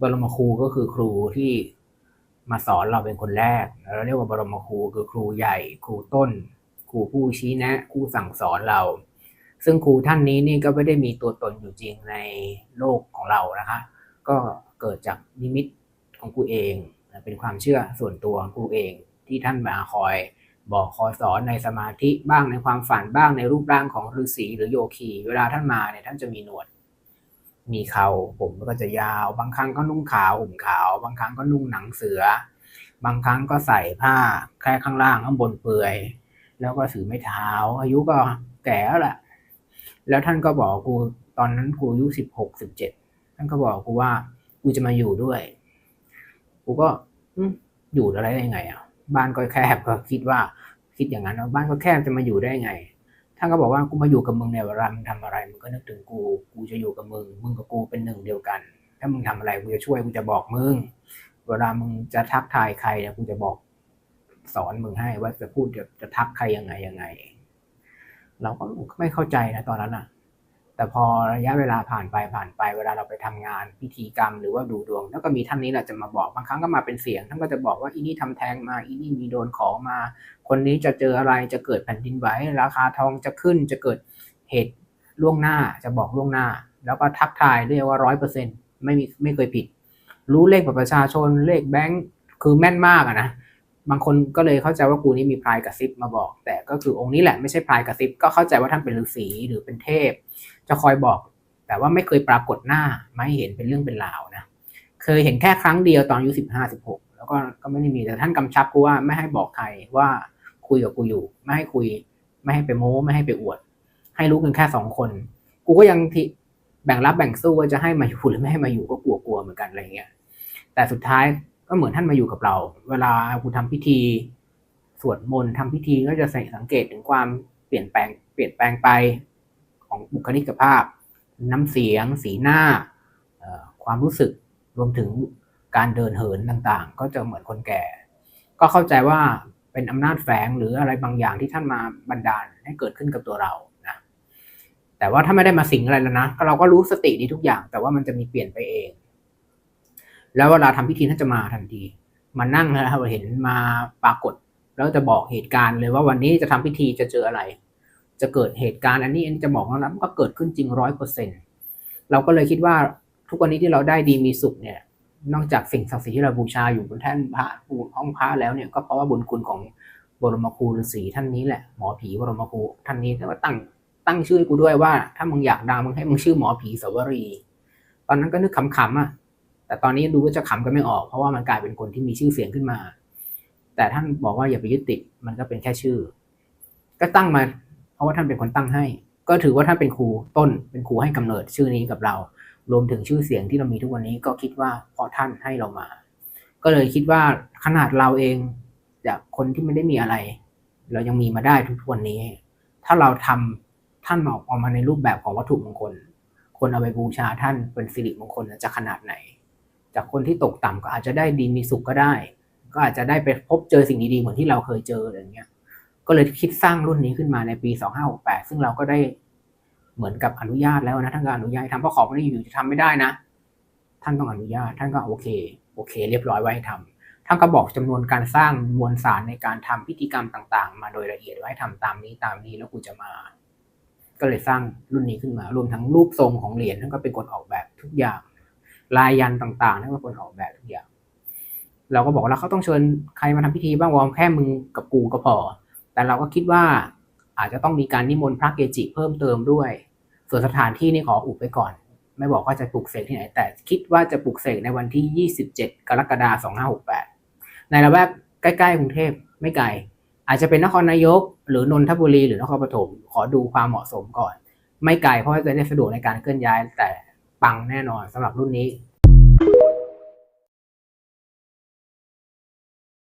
บรมครูก็คือครูที่มาสอนเราเป็นคนแรก เราเรียกว่าบรมครูคือครูใหญ่ ครูต้น ครูผู้ชี้แนะครูสั่งสอนเรา ซึ่งครูท่านนี้นี่ก็ไม่ได้มีตัวตนอยู่จริงในโลกของเรานะคะ ก็เกิดจากนิมิตของครูเอง เป็นความเชื่อส่วนตัวของครูเองที่ท่านมาคอยบอกคอยสอนในสมาธิบ้างในความฝันบ้างในรูปร่างของฤาษีหรือโยคี เวลาท่านมาเนี่ยท่านจะมีหนวด มีเขาผมก็จะยาว บางครั้งก็นุ่งขาวห่มขาว บางครั้งก็นุ่งหนังเสือ บางครั้งก็ใส่ผ้าแค่ข้างล่างข้างบนเปลือย แล้วก็ถือไม้เท้า อายุก็แก่แล้วแหละแล้วท่านก็บอกกูตอนนั้นกูอายุสิบหกสิบเจ็ดท่านก็บอกกูว่ากูจะมาอยู่ด้วย กูก็อยู่อะไรได้ยังไงอะบ้านก็แคบก็คิดว่าคิดอย่างนั้นว่าบ้านก็แคบจะมาอยู่ได้ไง ท่านก็บอกว่ากูมาอยู่กับมึงเนี่ยเวลามึงทำอะไรมึงก็นึกถึงกู กูจะอยู่กับมึง มึงกับกูเป็นหนึ่งเดียวกัน ถ้ามึงทำอะไรกูจะช่วยกูจะบอกมึง เวลามึงจะทักทายใครเนี่ยกูจะบอกสอนมึงให้ว่าจะพูดจะจะทักใครยังไงยังไง เราก็ไม่เข้าใจนะตอนนั้นอะ แต่พอระยะเวลาผ่านไปผ่านไปเวลาเราไปทำงานพิธีกรรมหรือว่าดูดวงแล้วก็มีท่านนี้แหละจะมาบอกบางครั้งก็มาเป็นเสียงท่านก็จะบอกว่าอีนี่ทำแทงมาอีนี่มีโดนของมา คนนี้จะเจออะไรจะเกิดแผ่นดินไหวราคาทองจะขึ้นจะเกิดเหตุล่วงหน้าจะบอกล่วงหน้า แล้วก็ทักทายเรียกว่าร้อยเปอร์เซ็นต์ไม่มีไม่เคยผิด รู้เลขบัตรประชาชนเลขแบงค์คือแม่นมากอะนะบางคนก็เลยเข้าใจว่ากูนี่มีพรายกระซิบมาบอก แต่ก็คือองค์นี้แหละไม่ใช่พรายกระซิบก็เข้าใจว่าท่านเป็นฤาษีหรือเป็นเทพ จะคอยบอก แต่ว่าไม่เคยปรากฏหน้าไม่เห็นเป็นเรื่องเป็นราวนะเคยเห็นแค่ครั้งเดียวตอนอายุสิบห้าสิบหกแล้วก็ก็ไม่ได้มีแต่ท่านกำชับกูว่าไม่ให้บอกใครว่าคุยกับกูอยู่ ไม่ให้คุย ไม่ให้ไปโม้ ไม่ให้ไปอวด ให้รู้กันแค่สองคน กูก็ยังที่แบ่งรับแบ่งสู้ว่าจะให้มาอยู่หรือไม่ให้มาอยู่ก็กลัวกลัวๆเหมือนกันอะไรเงี้ยแต่สุดท้ายก็เหมือนท่านมาอยู่กับเรา เวลากูทำพิธีสวดมนต์ทำพิธีก็จะสังเกตถึงความเปลี่ยนแปลง เปลี่ยนแปลงไป ของบุคลิกภาพ น้ำเสียง สีหน้า ความรู้สึกรวมถึงการเดินเหินต่างๆ ก็จะเหมือนคนแก่ ก็เข้าใจว่าเป็นอำนาจแฝงหรืออะไรบางอย่างที่ท่านมาบันดาลให้เกิดขึ้นกับตัวเรานะแต่ว่าถ้าไม่ได้มาสิงอะไรแล้วนะเราก็รู้สติดีทุกอย่าง แต่ว่ามันจะมีเปลี่ยนไปเอง แล้วเวลาทำพิธีท่านจะมาทันทีมานั่งแล้วเราเห็นมาปรากฏ แล้วจะบอกเหตุการณ์เลยว่าวันนี้จะทำพิธีจะเจออะไร จะเกิดเหตุการณ์อันนี้อันจะบอกแล้วนะมันก็เกิดขึ้นจริงร้อยเปอร์เซ็นเราก็เลยคิดว่าทุกวันนี้ที่เราได้ดีมีสุขเนี่ย นอกจากสิ่งศักดิ์สิทธิ์ที่เราบูชาอยู่บนแท่นพระห้องพระแล้วเนี่ยก็เพราะว่าบุญคุณของบรมครูฤาษีท่านนี้แหละหมอผีบรมครูท่านนี้แล้วก็ตั้งตั้งชื่อกูด้วยว่า ถ้ามึงอยากดังมึงให้มึงชื่อหมอผีสวรี ตอนนั้นก็นึกขำๆอะแต่ตอนนี้ดูว่าจะขำกันไม่ออกเพราะว่ามันกลายเป็นคนที่มีชื่อเสียงขึ้นมา แต่ท่านบอกว่าอย่าไปยึดติดมันก็เป็นแค่ชื่อ ก็ตั้งมา ราะว่าท่านเป็นคนตั้งให้ ก็ถือว่าท่านเป็นครูต้นเป็นครูให้กำเนิดชื่อนี้กับเรา รวมถึงชื่อเสียงที่เรามีทุกวันนี้ก็คิดว่าเพราะท่านให้เรามา ก็เลยคิดว่าขนาดเราเองจากคนที่ไม่ได้มีอะไร เรายังมีมาได้ทุกวันนี้ ถ้าเราทำท่านออกมาในรูปแบบของวัตถุมงคล คนเอาไปบูชาท่านเป็นสิริมงคลจะขนาดไหน จากคนที่ตกต่ำก็อาจจะได้ดีมีสุขก็ได้ ก็อาจจะได้ไปพบเจอสิ่งดีๆเหมือนที่เราเคยเจออะไรเงี้ย ก็เลยคิดสร้างรุ่นนี้ขึ้นมาในปี 2568 ซึ่งเราก็ได้เหมือนกับอนุญาตแล้วนะท่านก็อนุญาตให้ทำเพราะของพวกนี้อยู่จะทำไม่ได้นะ ท่านต้องอนุญาตท่านก็โอเคโอเค เรียบร้อยไว้ให้ทำท่านก็บอกจำนวนการสร้างมวลสารในการทำพิธีกรรมต่าง ๆ มาโดยละเอียดไว้ให้ทำตามนี้ตามนี้แล้วกูจะมา ก็เลยสร้างรุ่นนี้ขึ้นมารวมทั้งรูปทรงของเหรียญท่านก็เป็นคนออกแบบทุกอย่าง ลายยันต่างๆท่านก็เป็นคนออกแบบทุกอย่าง เราก็บอกว่าเราเขาต้องเชิญใครมาทำพิธีบ้างวอมแค่มึงกับกูก็พอ แต่เราก็คิดว่าอาจจะต้องมีการนิมนต์พระเกจิเพิ่มเติมด้วย ส่วนสถานที่นี่ขออุบไปก่อน ไม่บอกว่าจะปลุกเสกที่ไหน แต่คิดว่าจะปลุกเสกในวันที่ 27 กรกฎาคม 2568 ในละแวกใกล้ๆกรุงเทพไม่ไกล อาจจะเป็นนครนายก หรือนนทบุรีหรือนครปฐมขอดูความเหมาะสมก่อน ไม่ไกลเพราะว่าจะได้สะดวกในการเคลื่อนย้ายแต่ปังแน่นอนสำหรับรุ่นนี้